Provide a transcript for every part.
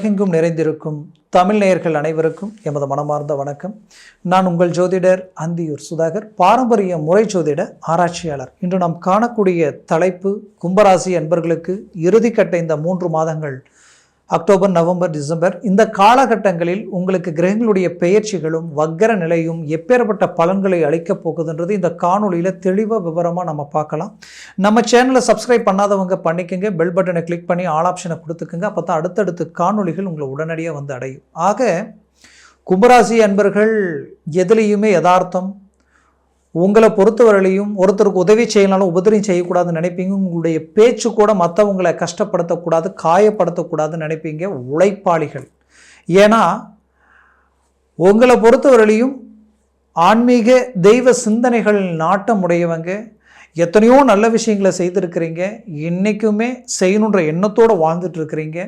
உலகெங்கும் நிறைந்திருக்கும் தமிழ் நேயர்கள் அனைவருக்கும் எமது மனமார்ந்த வணக்கம். நான் உங்கள் ஜோதிடர் அந்தியூர் சுதாகர் பாரம்பரிய முறை ஜோதிட ஆராய்ச்சியாளர். இன்று நாம் காணக்கூடிய தலைப்பு கும்பராசி அன்பர்களுக்கு இறுதிக்கட்ட இந்த மூன்று மாதங்கள் அக்டோபர் நவம்பர் டிசம்பர் இந்த காலகட்டங்களில் உங்களுக்கு கிரகங்களுடைய பெயர்ச்சிகளும் வக்கர நிலையும் எப்பேற்பட்ட பலன்களை அளிக்கப் போகுதுன்றது இந்த காணொளியில் தெளிவாக விவரமாக நம்ம பார்க்கலாம். நம்ம சேனலை சப்ஸ்கிரைப் பண்ணாதவங்க பண்ணிக்கோங்க. பெல் பட்டனை கிளிக் பண்ணி ஆல் ஆப்ஷனை கொடுத்துக்குங்க. அப்போ தான் அடுத்தடுத்து காணொளிகள் உங்களை உடனடியாக வந்து அடையும். ஆக கும்பராசி அன்பர்கள் எதுலேயுமே யதார்த்தம் உங்களை பொறுத்தவரையிலையும் ஒருத்தருக்கு உதவி செய்யனாலும் உபதிரியம் செய்யக்கூடாதுன்னு நினைப்பீங்க. உங்களுடைய பேச்சு கூட மற்றவங்களை கஷ்டப்படுத்தக்கூடாது காயப்படுத்தக்கூடாதுன்னு நினைப்பீங்க. உழைப்பாளிகள். ஏன்னா உங்களை பொறுத்தவரையிலையும் ஆன்மீக தெய்வ சிந்தனைகள் நாட்டம் உடையவங்க எத்தனையோ நல்ல விஷயங்களை செய்திருக்கிறீங்க. இன்றைக்குமே செய்யணுன்ற எண்ணத்தோடு வாழ்ந்துட்டு இருக்கிறீங்க.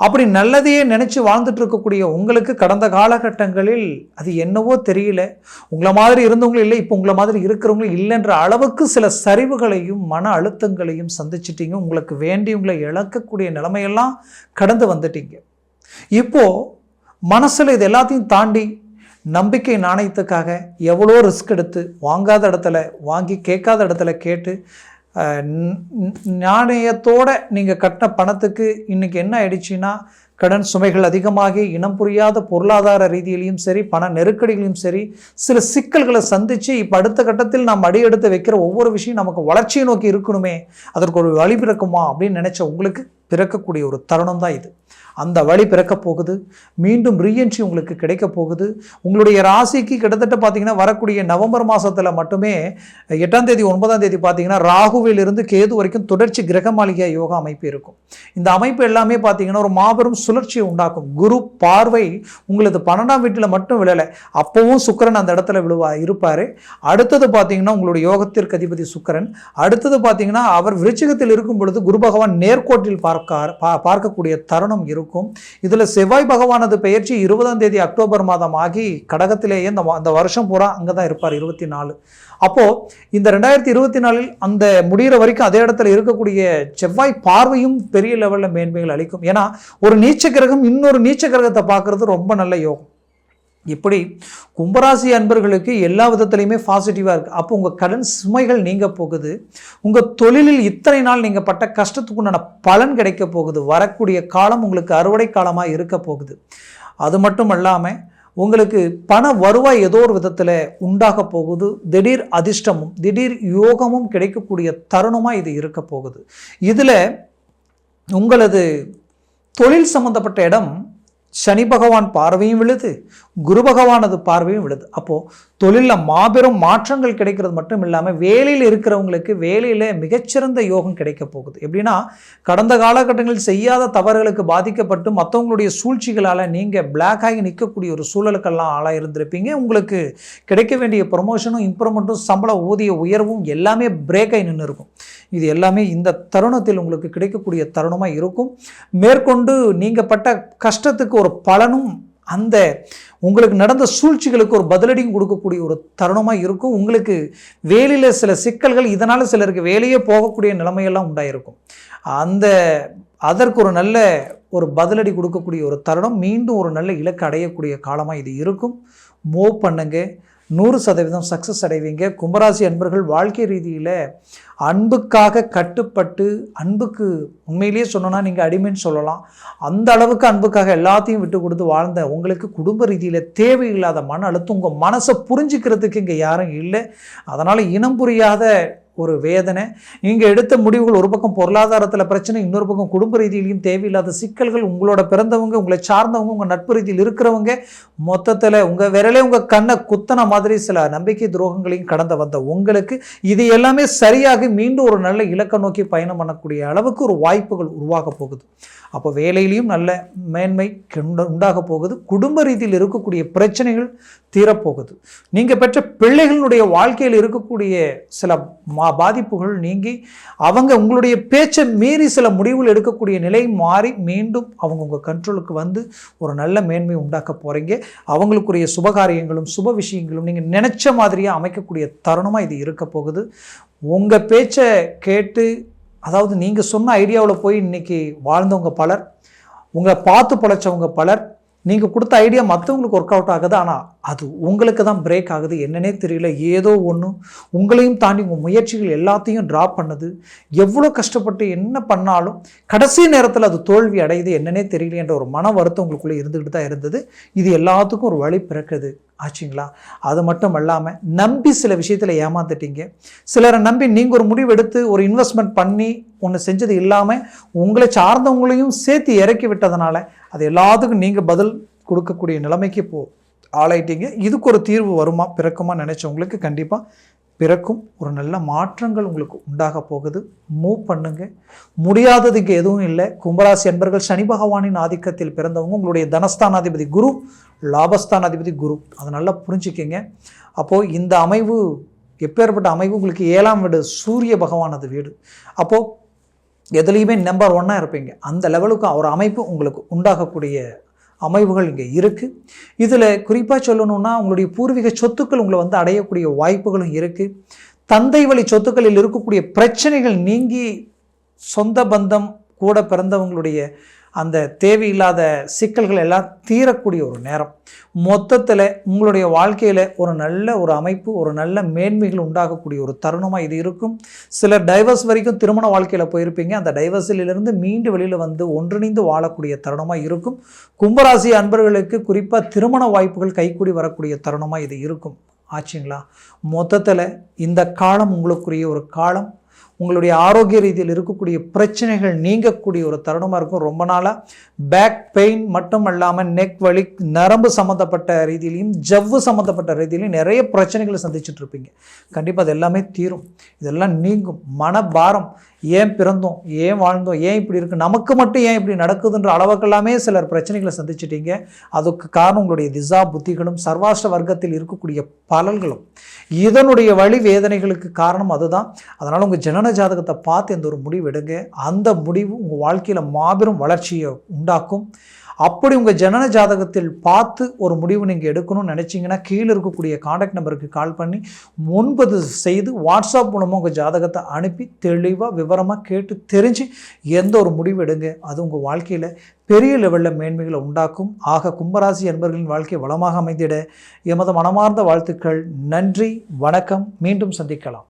அப்படி நல்லதையே நினச்சி வாழ்ந்துட்டு இருக்கக்கூடிய உங்களுக்கு கடந்த காலகட்டங்களில் அது என்னவோ தெரியல. உங்களை மாதிரி இருந்தவங்களும் இல்லை இப்போ உங்களை மாதிரி இருக்கிறவங்களும் இல்லைன்ற அளவுக்கு சில சரிவுகளையும் மன அழுத்தங்களையும் சந்திச்சிட்டீங்க. உங்களுக்கு வேண்டியவங்களை இழக்கக்கூடிய நிலைமையெல்லாம் கடந்து வந்துட்டீங்க. இப்போது மனசில் இது எல்லாத்தையும் தாண்டி நம்பிக்கை நாணயத்துக்காக எவ்வளோ ரிஸ்க் எடுத்து வாங்காத இடத்துல வாங்கி கேட்காத இடத்துல கேட்டு நாணயத்தோடு நீங்கள் கட்டின பணத்துக்கு இன்றைக்கி என்ன ஆயிடுச்சுன்னா கடன் சுமைகள் அதிகமாகி இனம் புரியாத பொருளாதார ரீதியிலையும் சரி பண நெருக்கடிகளையும் சரி சில சிக்கல்களை சந்தித்து இப்போ அடுத்த கட்டத்தில் நாம் அடியெடுத்து வைக்கிற ஒவ்வொரு விஷயம் நமக்கு வளர்ச்சியை நோக்கி இருக்கணுமே அதற்கு ஒரு வழி பிறக்குமா அப்படின்னு நினச்ச உங்களுக்கு பிறக்கக்கூடிய ஒரு தருணம் தான் இது. அந்த வழி பிறக்க போகுது மீண்டும் ரீஎன்ட்ரி உங்களுக்கு கிடைக்க போகுது. உங்களுடைய ராசிக்கு கிட்டத்தட்ட பார்த்தீங்கன்னா வரக்கூடிய நவம்பர் மாதத்தில் மட்டுமே எட்டாம் தேதி ஒன்பதாம் தேதி பார்த்தீங்கன்னா ராகுவிலிருந்து கேது வரைக்கும் தொடர்ச்சி கிரக மாளிகை யோகா அமைப்பு இருக்கும். இந்த அமைப்பு எல்லாமே பார்த்தீங்கன்னா ஒரு மாபெரும் சுழற்சியை உண்டாக்கும். குரு பார்வை உங்களது பன்னெண்டாம் வீட்டில் மட்டும் விழலை. அப்போவும் சுக்கரன் அந்த இடத்துல விழுவா இருப்பார். அடுத்தது பார்த்தீங்கன்னா உங்களுடைய யோகத்திற்கு அதிபதி சுக்கரன். அடுத்தது பார்த்தீங்கன்னா அவர் விருச்சிகத்தில் இருக்கும் பொழுது குரு பகவான் நேர்கோட்டில் பார்க்க பார்க்கக்கூடிய தருணம் இருக்கும். இதில் செவ்வாய் பகவானது பெயர்ச்சி இருபதாம் தேதி அக்டோபர் மாதம் ஆகி கடகத்திலேயே இந்த அந்த வருஷம் பூரா அங்கே தான் இருப்பார் இருபத்தி நாலு. அப்போது இந்த ரெண்டாயிரத்தி இருபத்தி நாலில் அந்த முடிகிற வரைக்கும் அதே இடத்துல இருக்கக்கூடிய செவ்வாய் பார்வையும் பெரிய லெவலில் மேன்மைகள் அளிக்கும். ஏன்னா ஒரு நீச்ச கிரகம் இன்னொரு நீச்ச கிரகத்தை பார்க்குறது ரொம்ப நல்ல யோகம். இப்படி கும்பராசி அன்பர்களுக்கு எல்லா விதத்துலையுமே பாசிட்டிவாக இருக்குது அப்போ உங்கள் கடன் சுமைகள் நீங்க போகுது. உங்கள் தொழிலில் இத்தனை நாள் நீங்கள் பட்ட கஷ்டத்துக்கு உண்டான பலன் கிடைக்க போகுது. வரக்கூடிய காலம் உங்களுக்கு அறுவடை காலமாக இருக்க போகுது. அது மட்டும் இல்லாமல் உங்களுக்கு பண வருவாய் ஏதோ ஒரு விதத்தில் உண்டாக போகுது. திடீர் அதிர்ஷ்டமும் திடீர் யோகமும் கிடைக்கக்கூடிய தருணமாக இது இருக்க போகுது. இதில் உங்களது தொழில் சம்பந்தப்பட்ட இடம் சனி பகவான் பார்வையும் விழுது குரு பகவானது பார்வையும் விழுது. அப்போது தொழிலில் மாபெரும் மாற்றங்கள் கிடைக்கிறது மட்டும் இல்லாமல் வேலையில் இருக்கிறவங்களுக்கு வேலையில் மிகச்சிறந்த யோகம் கிடைக்க போகுது. எப்படின்னா கடந்த காலகட்டங்களில் செய்யாத தவறுகளுக்கு பாதிக்கப்பட்டு மற்றவங்களுடைய சூழ்ச்சிகளால் நீங்கள் பிளாக் ஆகி நிற்கக்கூடிய ஒரு சூழலுக்கெல்லாம் ஆளாக இருந்திருப்பீங்க. உங்களுக்கு கிடைக்க வேண்டிய ப்ரொமோஷனும் இம்ப்ரூவ்மெண்ட்டும் சம்பள ஊதிய உயர்வும் எல்லாமே பிரேக் ஆகி நின்று இருக்கும். இது எல்லாமே இந்த தருணத்தில் உங்களுக்கு கிடைக்கக்கூடிய தருணமாக இருக்கும். மேற்கொண்டு நீங்கள் பட்ட கஷ்டத்துக்கு ஒரு பலனும் அந்த உங்களுக்கு நடந்த சூழ்ச்சிகளுக்கு ஒரு பதிலடியும் கொடுக்கக்கூடிய ஒரு தருணமாக இருக்கும். உங்களுக்கு வேலையில் சில சிக்கல்கள் இதனால் சிலருக்கு வேலையே போகக்கூடிய நிலைமையெல்லாம் உண்டாயிருக்கும். அந்த அதற்கு ஒரு நல்ல ஒரு பதிலடி கொடுக்கக்கூடிய ஒரு தருணம் மீண்டும் ஒரு நல்ல இலக்கு அடையக்கூடிய காலமாக இது இருக்கும். மூவ் பண்ணுங்கள் நூறு சதவீதம் சக்ஸஸ் அடைவீங்க. கும்பராசி அன்பர்கள் வாழ்க்கை ரீதியில் அன்புக்காக கட்டுப்பட்டு அன்புக்கு உண்மையிலேயே சொன்னோன்னா நீங்கள் அடிமைன்னு சொல்லலாம். அந்த அளவுக்கு அன்புக்காக எல்லாத்தையும் விட்டு கொடுத்து வாழ்ந்த உங்களுக்கு குடும்ப ரீதியில் தேவையில்லாத மன அழுத்தம் உங்கள் மனசை புரிஞ்சுக்கிறதுக்கு இங்கே யாரும் இல்லை. அதனால் இனம் புரியாத ஒரு வேதனை. நீங்கள் எடுத்த முடிவுகள் ஒரு பக்கம் பொருளாதாரத்தில் பிரச்சனை இன்னொரு பக்கம் குடும்ப ரீதியிலையும் தேவையில்லாத சிக்கல்கள் உங்களோட பிறந்தவங்க உங்களை சார்ந்தவங்க உங்கள் நட்பு ரீதியில் இருக்கிறவங்க மொத்தத்தில் உங்கள் விரலே உங்கள் கண்ணை குத்தன மாதிரி சில நம்பிக்கை துரோகங்களையும் கடந்து வந்த உங்களுக்கு இது எல்லாமே சரியாக மீண்டும் ஒரு நல்ல இலக்கை நோக்கி பயணம் பண்ணக்கூடிய அளவுக்கு ஒரு வாய்ப்புகள் உருவாக போகுது. அப்போ வேலையிலையும் நல்ல மேன்மை உண்டாக போகுது. குடும்ப ரீதியில் இருக்கக்கூடிய பிரச்சனைகள் தீரப்போகுது நீங்கள் பெற்ற பிள்ளைகளுடைய வாழ்க்கையில் இருக்கக்கூடிய சில பாதிப்புகள் நீங்கி அவங்க உங்களுடைய பேச்சை மீறி சில முடிவுகள் எடுக்கக்கூடிய நிலை மாறி மீண்டும் அவங்க உங்கள் கண்ட்ரோலுக்கு வந்து ஒரு நல்ல மேன்மை உண்டாக்க போகிறீங்க அவங்களுக்குரிய சுபகாரியங்களும் சுப விஷயங்களும் நீங்கள் நினச்ச மாதிரியாக அமைக்கக்கூடிய தருணமாக இது இருக்க போகுது. உங்கள் பேச்சை கேட்டு அதாவது நீங்கள் சொன்ன ஐடியாவில் போய் இன்றைக்கி வாழ்ந்தவங்க பலர் உங்களை பார்த்து பழைச்சவங்க பலர் நீங்கள் கொடுத்த ஐடியா மற்றவங்களுக்கு ஒர்க் அவுட் ஆகுது. ஆனால் அது உங்களுக்கு தான் பிரேக் ஆகுது. என்னன்னே தெரியல. ஏதோ ஒன்று உங்களையும் தாண்டி உங்கள் முயற்சிகள் எல்லாத்தையும் ட்ராப் பண்ணுது. எவ்வளோ கஷ்டப்பட்டு என்ன பண்ணாலும் கடைசி நேரத்தில் அது தோல்வி அடையுது. என்னன்னே தெரியல என்ற ஒரு மன வருத்தம் உங்களுக்குள்ளே இருந்துக்கிட்டு தான் இருந்தது. இது எல்லாத்துக்கும் ஒரு வழி பிறக்குது. ஆச்சுங்களா? அது மட்டும் இல்லாமல் நம்பி சில விஷயத்தில் ஏமாந்துட்டீங்க. சிலரை நம்பி நீங்கள் ஒரு முடிவு எடுத்து ஒரு இன்வெஸ்ட்மெண்ட் பண்ணி ஒன்று செஞ்சது இல்லாமல் உங்களை சார்ந்தவங்களையும் சேர்த்து இறக்கி விட்டதுனால அது எல்லாத்துக்கும் நீங்கள் பதில் கொடுக்கக்கூடிய நிலைமைக்கு போ ஆளாயிட்டீங்க. இதுக்கு ஒரு தீர்வு வருமா? பிறக்குமா? நினச்சவங்களுக்கு கண்டிப்பாக பிறக்கும் ஒரு நல்ல மாற்றங்கள் உங்களுக்கு உண்டாக போகுது. மூவ் பண்ணுங்க. முடியாததுக்கு எதுவும் இல்லை. கும்பராசி அன்பர்கள் சனி பகவானின் ஆதிக்கத்தில் பிறந்தவங்க உங்களுடைய தனஸ்தானாதிபதி குரு லாபஸ்தானாதிபதி குரு. அதை நல்லா புரிஞ்சுக்கிங்க. அப்போது இந்த அமைவு எப்பேற்பட்ட அமைவு உங்களுக்கு ஏழாம் வீடு சூரிய பகவானது வீடு. அப்போது எதுலேயுமே நம்பர் ஒன்னாக இருப்பீங்க. அந்த லெவலுக்கு ஒரு அமைப்பு உங்களுக்கு உண்டாகக்கூடிய அமைவுகள் இங்கே இருக்குது இதில் குறிப்பாக சொல்லணும்னா உங்களுடைய பூர்வீக சொத்துக்கள் உங்களை வந்து அடையக்கூடிய வாய்ப்புகளும் இருக்குது தந்தை வழி சொத்துக்களில் இருக்கக்கூடிய பிரச்சனைகள் நீங்கி சொந்த பந்தம் கூட பிறந்தவங்களுடைய அந்த தேவையில்லாத சிக்கல்கள் எல்லாம் தீரக்கூடிய ஒரு நேரம். மொத்தத்தில் உங்களுடைய வாழ்க்கையில் ஒரு நல்ல ஒரு அமைப்பு ஒரு நல்ல மேன்மைகள் உண்டாகக்கூடிய ஒரு தருணமாக இது இருக்கும். சில டைவர்ஸ் வரைக்கும் திருமண வாழ்க்கையில் போயிருப்பீங்க. அந்த டைவர்ஸிலிருந்து மீண்டு வெளியில் வந்து ஒன்றிணைந்து வாழக்கூடிய தருணமாக இருக்கும். கும்பராசி அன்பர்களுக்கு குறிப்பாக திருமண வாய்ப்புகள் கைக்கூடி வரக்கூடிய தருணமாக இது இருக்கும். ஆச்சுங்களா? மொத்தத்தில் இந்த காலம் உங்களுக்குரிய ஒரு காலம். உங்களுடைய ஆரோக்கிய ரீதியில் இருக்கக்கூடிய பிரச்சனைகள் நீங்கக்கூடிய ஒரு தருணமாக இருக்கும். ரொம்ப நாளாக பேக் பெயின் மட்டும் இல்லாமல் நெக் வலி நரம்பு சம்மந்தப்பட்ட ரீதியிலையும் ஜவ்வு சம்மந்தப்பட்ட ரீதியிலையும் நிறைய பிரச்சனைகளை சந்திச்சுட்டு இருப்பீங்க. கண்டிப்பாக அது எல்லாமே தீரும். இதெல்லாம் நீங்கும். மனபாரம் ஏன் பிறந்தோம்? ஏன் வாழ்ந்தோம்? ஏன் இப்படி இருக்குது நமக்கு மட்டும் ஏன் இப்படி நடக்குதுன்ற அளவுக்கெல்லாமே சிலர் பிரச்சனைகளை சந்திச்சிட்டீங்க. அதுக்கு காரணம் உங்களுடைய திசா புத்திகளும் சர்வாஷ்ட வர்க்கத்தில் இருக்கக்கூடிய பலன்களும். இதனுடைய வழி வேதனைகளுக்கு காரணம் அதுதான். அதனால் உங்கள் ஜனன ஜாதகத்தை பார்த்து எந்த ஒரு முடிவு எடுங்க. அந்த முடிவு உங்கள் வாழ்க்கையில் மாபெரும் வளர்ச்சியை உண்டாக்கும். அப்படி உங்கள் ஜனன ஜாதகத்தில் பார்த்து ஒரு முடிவு நீங்கள் எடுக்கணும்னு நினச்சிங்கன்னா கீழே இருக்கக்கூடிய காண்டாக்ட் நம்பருக்கு கால் பண்ணி முன்பது செய்து வாட்ஸ்அப் மூலமாக உங்கள் ஜாதகத்தை அனுப்பி தெளிவாக விவரமாக கேட்டு தெரிஞ்சு எந்த ஒரு முடிவு எடுங்க. அது உங்கள் வாழ்க்கையில் பெரிய லெவலில் மேன்மைகளை உண்டாக்கும். ஆக கும்பராசி என்பர்களின் வாழ்க்கை வளமாக அமைந்திட. எமது மனமார்ந்த வாழ்த்துக்கள். நன்றி. வணக்கம். மீண்டும் சந்திக்கலாம்.